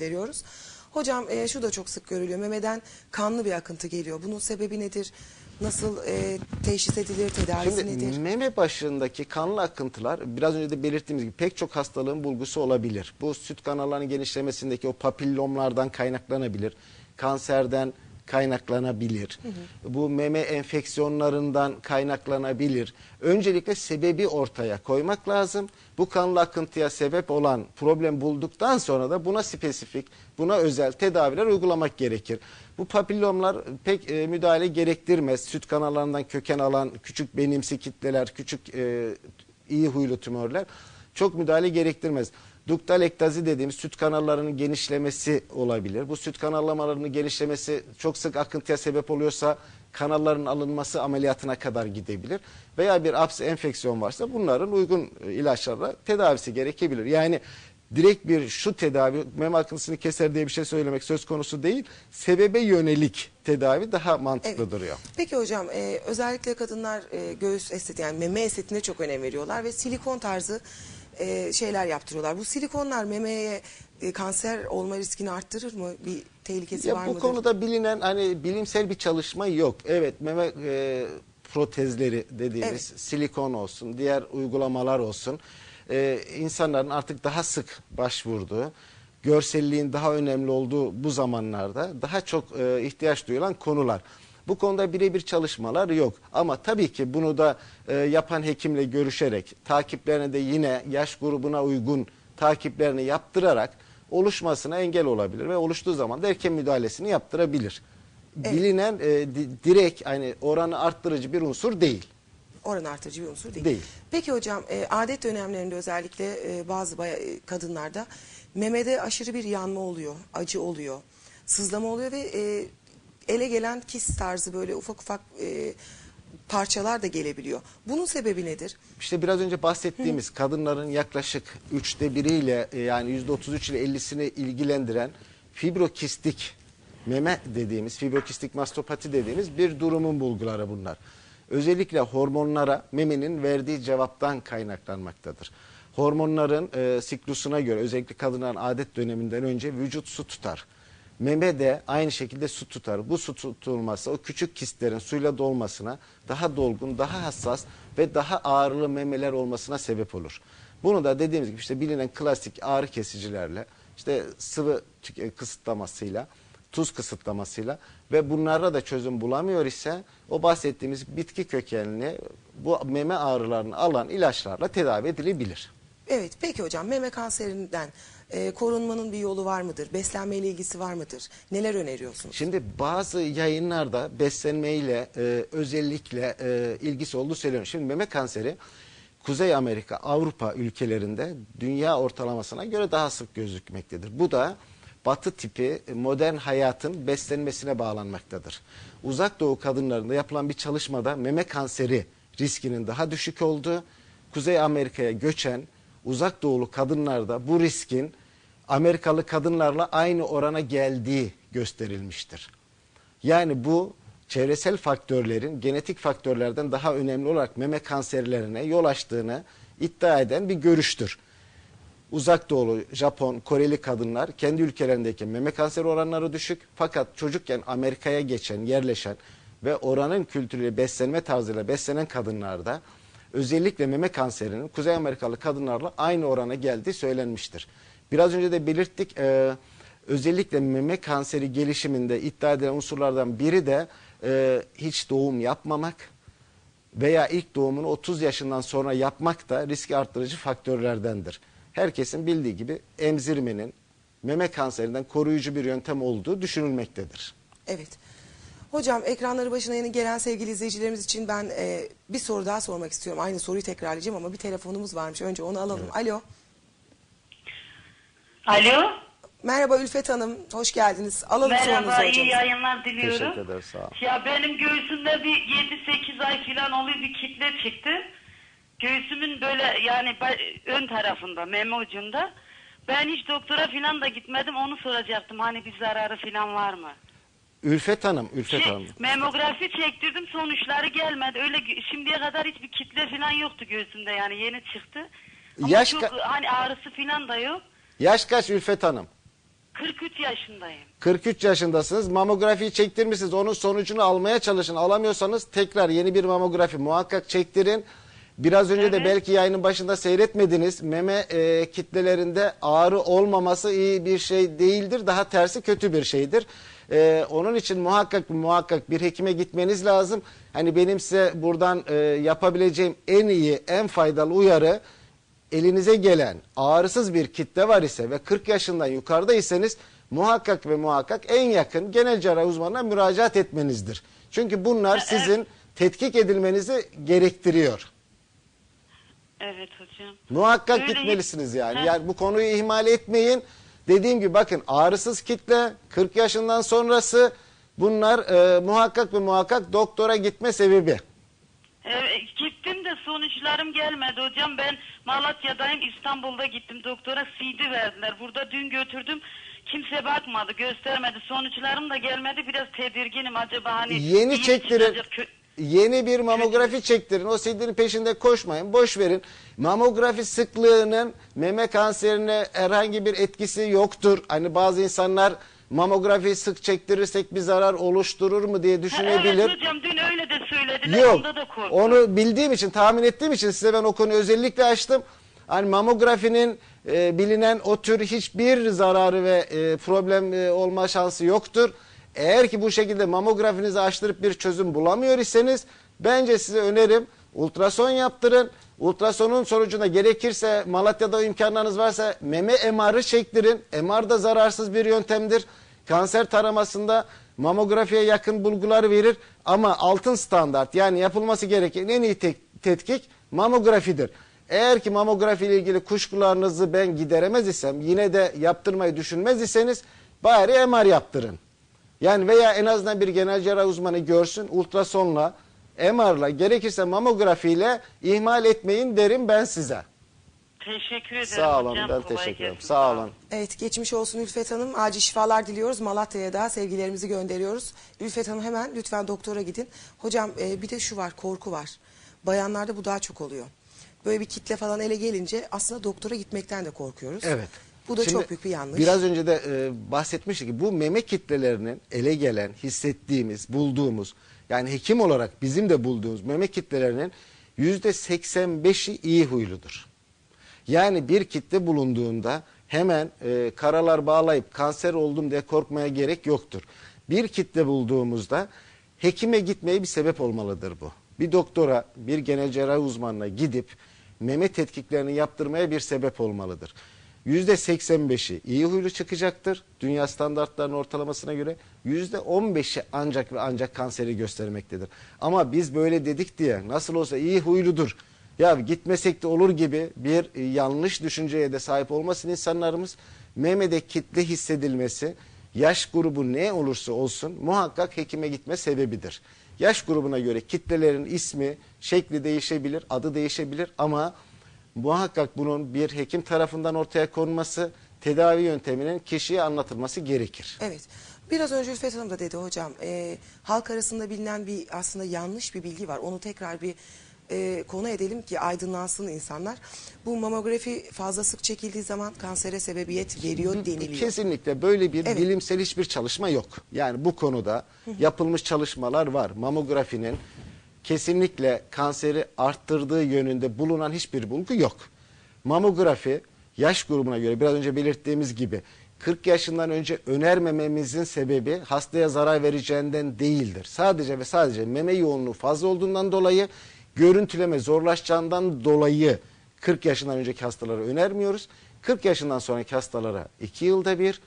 gönderiyoruz. Hocam e, şu da çok sık görülüyor. Memeden kanlı bir akıntı geliyor. Bunun sebebi nedir? Nasıl e, teşhis edilir? Tedavisi Şimdi nedir? meme başındaki kanlı akıntılar biraz önce de belirttiğimiz gibi pek çok hastalığın bulgusu olabilir. Bu süt kanallarının genişlemesindeki o papillomlardan kaynaklanabilir. Kanserden kaynaklanabilir. Bu meme enfeksiyonlarından kaynaklanabilir. Öncelikle sebebi ortaya koymak lazım. Bu kanlı akıntıya sebep olan problem bulduktan sonra da buna spesifik, buna özel tedaviler uygulamak gerekir. Bu papillomlar pek e, müdahale gerektirmez. Süt kanallarından köken alan küçük benimsi kitleler, küçük e, iyi huylu tümörler çok müdahale gerektirmez. Duktal ektazi dediğimiz süt kanallarının genişlemesi olabilir. Bu süt kanallamalarının genişlemesi çok sık akıntıya sebep oluyorsa kanalların alınması ameliyatına kadar gidebilir. Veya bir aps enfeksiyon varsa bunların uygun ilaçlarla tedavisi gerekebilir. Yani direkt bir şu tedavi meme akıntısını keser diye bir şey söylemek söz konusu değil. Sebebe yönelik tedavi daha mantıklı Evet. duruyor. Peki hocam e, özellikle kadınlar e, göğüs esteti yani meme estetine çok önem veriyorlar ve silikon tarzı e, şeyler yaptırıyorlar. Bu silikonlar memeye e, kanser olma riskini arttırır mı? Bir tehlikesi Ya var bu mıdır? konuda bilinen hani bilimsel bir çalışma yok. Evet meme e, protezleri dediğimiz Evet. silikon olsun, diğer uygulamalar olsun. E, insanların artık daha sık başvurduğu, görselliğin daha önemli olduğu bu zamanlarda daha çok e, ihtiyaç duyulan konular. Bu konuda birebir çalışmalar yok. Ama tabii ki bunu da e, yapan hekimle görüşerek, takiplerine de yine yaş grubuna uygun takiplerini yaptırarak oluşmasına engel olabilir ve oluştuğu zaman da erken müdahalesini yaptırabilir. Bilinen e, di- direkt hani oranı arttırıcı bir unsur değil. Oran artırıcı bir unsur değil. Değil. Peki hocam e, adet dönemlerinde özellikle e, bazı baya- e, kadınlarda memede aşırı bir yanma oluyor, acı oluyor, sızlama oluyor ve e, ele gelen kis tarzı böyle ufak ufak e, parçalar da gelebiliyor. Bunun sebebi nedir? İşte biraz önce bahsettiğimiz kadınların yaklaşık üçte biriyle e, yani yüzde otuz üç ile 50'sini ilgilendiren fibrokistik meme dediğimiz, fibrokistik mastopati dediğimiz bir durumun bulguları bunlar. Özellikle hormonlara memenin verdiği cevaptan kaynaklanmaktadır. Hormonların e, siklusuna göre özellikle kadınların adet döneminden önce vücut su tutar. Meme de aynı şekilde su tutar. Bu su tutulması o küçük kistlerin suyla dolmasına daha dolgun, daha hassas ve daha ağırlı memeler olmasına sebep olur. Bunu da dediğimiz gibi işte bilinen klasik ağrı kesicilerle, işte sıvı tük- kısıtlamasıyla, tuz kısıtlamasıyla ve bunlara da çözüm bulamıyor ise o bahsettiğimiz bitki kökenli bu meme ağrılarını alan ilaçlarla tedavi edilebilir. Evet peki hocam meme kanserinden e, korunmanın bir yolu var mıdır? Beslenmeyle ilgisi var mıdır? Neler öneriyorsunuz? Şimdi bazı yayınlarda beslenmeyle e, özellikle e, ilgisi olduğu söyleniyor. Şimdi meme kanseri Kuzey Amerika, Avrupa ülkelerinde dünya ortalamasına göre daha sık gözükmektedir. Bu da batı tipi modern hayatın beslenmesine bağlanmaktadır. Uzak doğu kadınlarında yapılan bir çalışmada meme kanseri riskinin daha düşük olduğu, Kuzey Amerika'ya göçen uzak doğulu kadınlarda bu riskin Amerikalı kadınlarla aynı orana geldiği gösterilmiştir. Yani bu çevresel faktörlerin genetik faktörlerden daha önemli olarak meme kanserlerine yol açtığını iddia eden bir görüştür. Uzak doğulu, Japon, Koreli kadınlar kendi ülkelerindeki meme kanseri oranları düşük fakat çocukken Amerika'ya geçen, yerleşen ve oranın kültürüyle beslenme tarzıyla beslenen kadınlarda özellikle meme kanserinin Kuzey Amerikalı kadınlarla aynı orana geldiği söylenmiştir. Biraz önce de belirttik e, özellikle meme kanseri gelişiminde iddia edilen unsurlardan biri de e, hiç doğum yapmamak veya ilk doğumunu 30 yaşından sonra yapmak da riski arttırıcı faktörlerdendir. Herkesin bildiği gibi emzirmenin meme kanserinden koruyucu bir yöntem olduğu düşünülmektedir. Evet. Hocam ekranları başına yeni gelen sevgili izleyicilerimiz için ben e, bir soru daha sormak istiyorum. Aynı soruyu tekrarlayacağım ama bir telefonumuz varmış. Önce onu alalım. Alo. Alo. Merhaba Ülfet Hanım. Hoş geldiniz. Alalım Merhaba, sorunuzu iyi hocam. yayınlar diliyorum. Teşekkür ederiz, sağ ol. Ya benim göğsümde bir 7-8 ay falan oluyor bir kitle çıktı. Göğsümün böyle yani ba- ön tarafında, meme ucunda. Ben hiç doktora falan da gitmedim. Onu soracaktım. Hani bir zararı falan var mı? Ülfet Hanım, Ülfet Şey, Hanım. memografi çektirdim sonuçları gelmedi. Öyle gö- şimdiye kadar hiçbir kitle falan yoktu göğsümde yani yeni çıktı. Ama Yaş çok ka- hani ağrısı falan da yok. Yaş kaç Ülfet Hanım? 43 yaşındayım. 43 yaşındasınız. Mamografiyi çektirmişsiniz. Onun sonucunu almaya çalışın. Alamıyorsanız tekrar yeni bir mamografi muhakkak çektirin. Biraz önce de Evet. belki yayının başında seyretmediniz. Meme e, kitlelerinde ağrı olmaması iyi bir şey değildir. Daha tersi kötü bir şeydir. E, onun için muhakkak muhakkak bir hekime gitmeniz lazım. Hani benim size buradan e, yapabileceğim en iyi, en faydalı uyarı elinize gelen ağrısız bir kitle var ise ve 40 yaşından yukarıdaysanız muhakkak ve muhakkak en yakın genel cerrahi uzmanına müracaat etmenizdir. Çünkü bunlar sizin tetkik edilmenizi gerektiriyor. Evet hocam. Muhakkak Öyle- gitmelisiniz yani. Yani bu konuyu ihmal etmeyin. Dediğim gibi bakın ağrısız kitle 40 yaşından sonrası bunlar e, muhakkak ve muhakkak doktora gitme sebebi. Evet, gittim de sonuçlarım gelmedi hocam. Ben Malatya'dayım, İstanbul'da gittim. Doktora CD verdiler. Burada dün götürdüm. Kimse bakmadı, göstermedi. Sonuçlarım da gelmedi. Biraz tedirginim acaba hani... Yeni çektirin. çıkacak, kö- Yeni bir mamografi çektirin. O CD'nin peşinde koşmayın. Boş verin. Mamografi sıklığının meme kanserine herhangi bir etkisi yoktur. Hani bazı insanlar mamografi sık çektirirsek bir zarar oluşturur mu diye düşünebilir. Evet hocam dün öyle de söylediler. Yok. Onda da korktum. Onu bildiğim için, tahmin ettiğim için size ben o konuyu özellikle açtım. Hani mamografinin e, bilinen o tür hiçbir zararı ve e, problem e, olma şansı yoktur. Eğer ki bu şekilde mamografinizi açtırıp bir çözüm bulamıyor iseniz bence size önerim ultrason yaptırın. Ultrasonun sonucunda gerekirse Malatya'da imkanlarınız varsa meme MR'ı çektirin. MR da zararsız bir yöntemdir. Kanser taramasında mamografiye yakın bulgular verir ama altın standart yani yapılması gereken en iyi tetkik mamografidir. Eğer ki mamografi ile ilgili kuşkularınızı ben gideremez isem yine de yaptırmayı düşünmez iseniz bari MR yaptırın. Yani veya en azından bir genel cerrah uzmanı görsün ultrasonla, MR'la gerekirse mamografiyle ihmal etmeyin derim ben size. Teşekkür ederim Sağ olun hocam. ben Kolay teşekkür ederim. gelsin. Sağ olun. Evet geçmiş olsun Ülfet Hanım. Acil şifalar diliyoruz. Malatya'ya da sevgilerimizi gönderiyoruz. Ülfet Hanım hemen lütfen doktora gidin. Hocam e, bir de şu var korku var. Bayanlarda bu daha çok oluyor. Böyle bir kitle falan ele gelince aslında doktora gitmekten de korkuyoruz. Evet. Bu da Şimdi çok büyük bir yanlış. Biraz önce de e, bahsetmiştik ki bu meme kitlelerinin ele gelen, hissettiğimiz, bulduğumuz yani hekim olarak bizim de bulduğumuz meme kitlelerinin yüzde 85'i iyi huyludur. Yani bir kitle bulunduğunda hemen e, karalar bağlayıp kanser oldum diye korkmaya gerek yoktur. Bir kitle bulduğumuzda hekime gitmeye bir sebep olmalıdır bu. Bir doktora, bir genel cerrahi uzmanına gidip meme tetkiklerini yaptırmaya bir sebep olmalıdır. %85'i iyi huylu çıkacaktır. Dünya standartlarının ortalamasına göre %15'i ancak ve ancak kanseri göstermektedir. Ama biz böyle dedik diye nasıl olsa iyi huyludur. Ya gitmesek de olur gibi bir e, yanlış düşünceye de sahip olmasın insanlarımız. Memede kitle hissedilmesi yaş grubu ne olursa olsun muhakkak hekime gitme sebebidir. Yaş grubuna göre kitlelerin ismi, şekli değişebilir, adı değişebilir ama muhakkak bunun bir hekim tarafından ortaya konması, tedavi yönteminin kişiye anlatılması gerekir. Evet. Biraz önce Ülfet Hanım da dedi hocam. e, halk arasında bilinen bir aslında yanlış bir bilgi var. Onu tekrar bir e, konu edelim ki aydınlansın insanlar. Bu mamografi fazla sık çekildiği zaman kansere sebebiyet veriyor deniliyor. Kesinlikle böyle bir Evet. bilimsel hiçbir çalışma yok. Yani bu konuda yapılmış çalışmalar var. Mamografinin kesinlikle kanseri arttırdığı yönünde bulunan hiçbir bulgu yok. Mamografi yaş grubuna göre biraz önce belirttiğimiz gibi 40 yaşından önce önermememizin sebebi hastaya zarar vereceğinden değildir. Sadece ve sadece meme yoğunluğu fazla olduğundan dolayı görüntüleme zorlaşacağından dolayı 40 yaşından önceki hastalara önermiyoruz. 40 yaşından sonraki hastalara 2 yılda bir,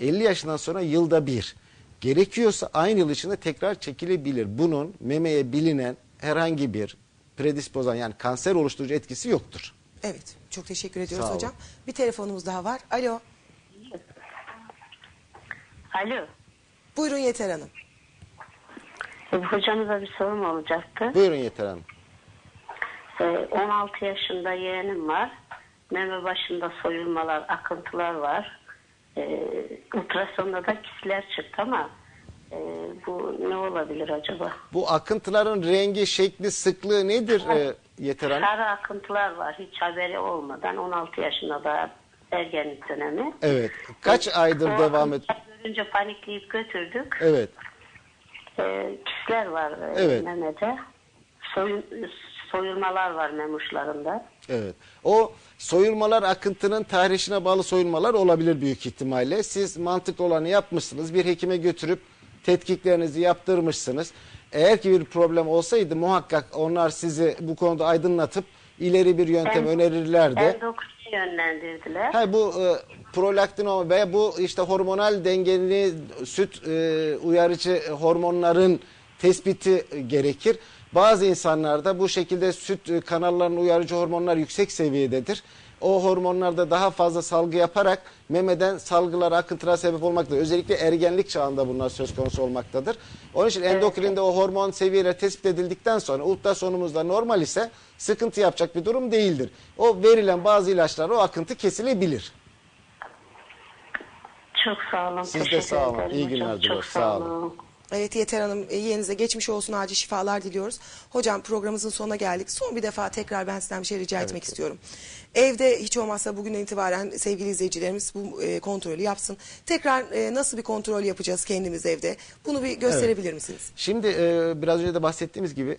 50 yaşından sonra yılda bir. Gerekiyorsa aynı yıl içinde tekrar çekilebilir. Bunun memeye bilinen herhangi bir predispozan yani kanser oluşturucu etkisi yoktur. Evet. Çok teşekkür ediyoruz Sağ olun. hocam. Bir telefonumuz daha var. Alo. Alo. Buyurun Yeter Hanım. Hocamıza bir sorum olacaktı. Buyurun Yeter Hanım. Ee, 16 yaşında yeğenim var. Meme başında soyulmalar, akıntılar var. Ee, ultrasonda da kisler çıktı ama e, bu ne olabilir acaba? Bu akıntıların rengi, şekli, sıklığı nedir e, Yeter Hanım? Sarı akıntılar var hiç haberi olmadan 16 yaşında da ergenlik dönemi. Evet. Kaç aydır O devam et? akıntılar Görünce panikleyip götürdük. Evet. Ee, kisler var e, Evet. memede. Soyun, soyulmalar var memuçlarında. Evet. O soyulmalar akıntının tahrişine bağlı soyulmalar olabilir büyük ihtimalle. Siz mantıklı olanı yapmışsınız. Bir hekime götürüp tetkiklerinizi yaptırmışsınız. Eğer ki bir problem olsaydı muhakkak onlar sizi bu konuda aydınlatıp ileri bir yöntem En- önerirlerdi. Endokrine yönlendirdiler. Ha bu e, prolaktin ve bu işte hormonal dengeli süt e, uyarıcı hormonların tespiti gerekir. Bazı insanlarda bu şekilde süt e, kanallarının uyarıcı hormonlar yüksek seviyededir. O hormonlar da daha fazla salgı yaparak memeden salgılar akıntılara sebep olmaktadır. Özellikle ergenlik çağında bunlar söz konusu olmaktadır. Onun için endokrinde o hormon seviyeleri tespit edildikten sonra ultrasonumuzda normal ise sıkıntı yapacak bir durum değildir. O verilen bazı ilaçlar o akıntı kesilebilir. Çok sağ olun. Siz de teşekkür sağ olun. ederim İyi hocam. günler Çok diliyoruz. sağ Sağ olun. Evet Yeter Hanım e, yeğenize geçmiş olsun acil şifalar diliyoruz. Hocam programımızın sonuna geldik. Son bir defa tekrar ben sizden bir şey rica etmek istiyorum. Evde hiç olmazsa bugünden itibaren sevgili izleyicilerimiz bu e, kontrolü yapsın. Tekrar e, nasıl bir kontrol yapacağız kendimiz evde? Bunu bir gösterebilir misiniz? Şimdi e, biraz önce de bahsettiğimiz gibi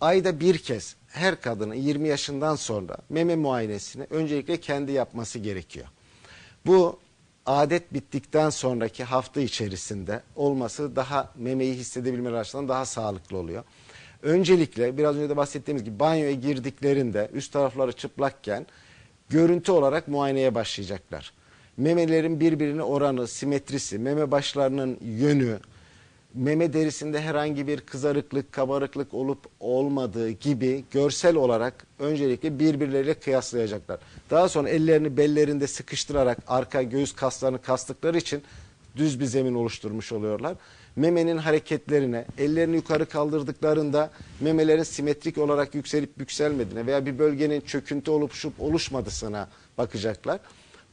ayda bir kez her kadının 20 yaşından sonra meme muayenesini öncelikle kendi yapması gerekiyor. Bu adet bittikten sonraki hafta içerisinde olması daha memeyi hissedebilmeleri açısından daha sağlıklı oluyor. Öncelikle biraz önce de bahsettiğimiz gibi banyoya girdiklerinde üst tarafları çıplakken görüntü olarak muayeneye başlayacaklar. Memelerin birbirine oranı, simetrisi, meme başlarının yönü, meme derisinde herhangi bir kızarıklık, kabarıklık olup olmadığı gibi görsel olarak öncelikle birbirleriyle kıyaslayacaklar. Daha sonra ellerini bellerinde sıkıştırarak arka göğüs kaslarını kastıkları için düz bir zemin oluşturmuş oluyorlar. Memenin hareketlerine, ellerini yukarı kaldırdıklarında memelerin simetrik olarak yükselip yükselmediğine veya bir bölgenin çöküntü oluşup oluşmadığına bakacaklar.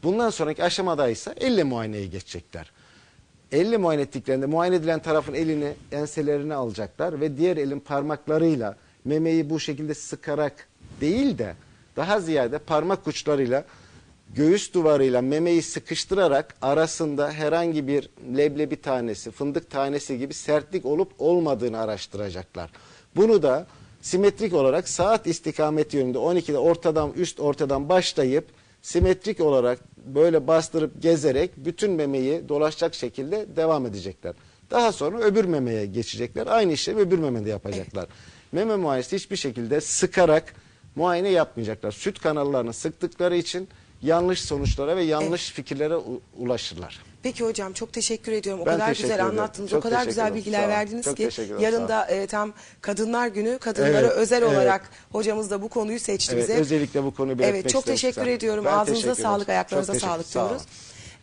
Bundan sonraki aşamada ise elle muayeneye geçecekler. Elle muayene ettiklerinde muayene edilen tarafın elini enselerine alacaklar ve diğer elin parmaklarıyla memeyi bu şekilde sıkarak değil de daha ziyade parmak uçlarıyla göğüs duvarıyla memeyi sıkıştırarak arasında herhangi bir leblebi tanesi, fındık tanesi gibi sertlik olup olmadığını araştıracaklar. Bunu da simetrik olarak saat istikameti yönünde 12'de ortadan üst ortadan başlayıp simetrik olarak böyle bastırıp gezerek bütün memeyi dolaşacak şekilde devam edecekler. Daha sonra öbür memeye geçecekler. Aynı işlemi öbür memede yapacaklar. Meme muayenesi hiçbir şekilde sıkarak muayene yapmayacaklar. Süt kanallarını sıktıkları için yanlış sonuçlara ve yanlış fikirlere ulaşırlar. Peki hocam çok teşekkür ediyorum. O Ben kadar güzel ederim. anlattınız. Çok o kadar güzel bilgiler verdiniz Çok ki yarın da e, tam Kadınlar Günü. Kadınlara Evet, özel evet. olarak hocamız da bu konuyu seçti Evet, bize. özellikle bu konuyu belirtmek Evet çok teşekkür size. ediyorum. Ben Ağzınıza teşekkür sağlık, ayaklarınıza sağlık sağ diyoruz.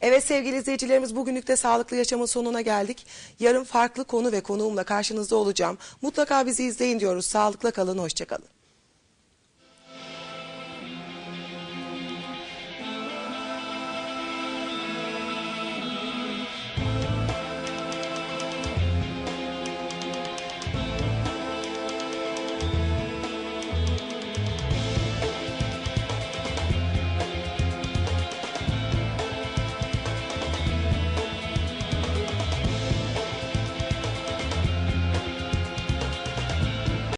Evet sevgili izleyicilerimiz bugünlük de Sağlıklı Yaşamın sonuna geldik. Yarın farklı konu ve konuğumla karşınızda olacağım. Mutlaka bizi izleyin diyoruz. Sağlıkla kalın, hoşçakalın.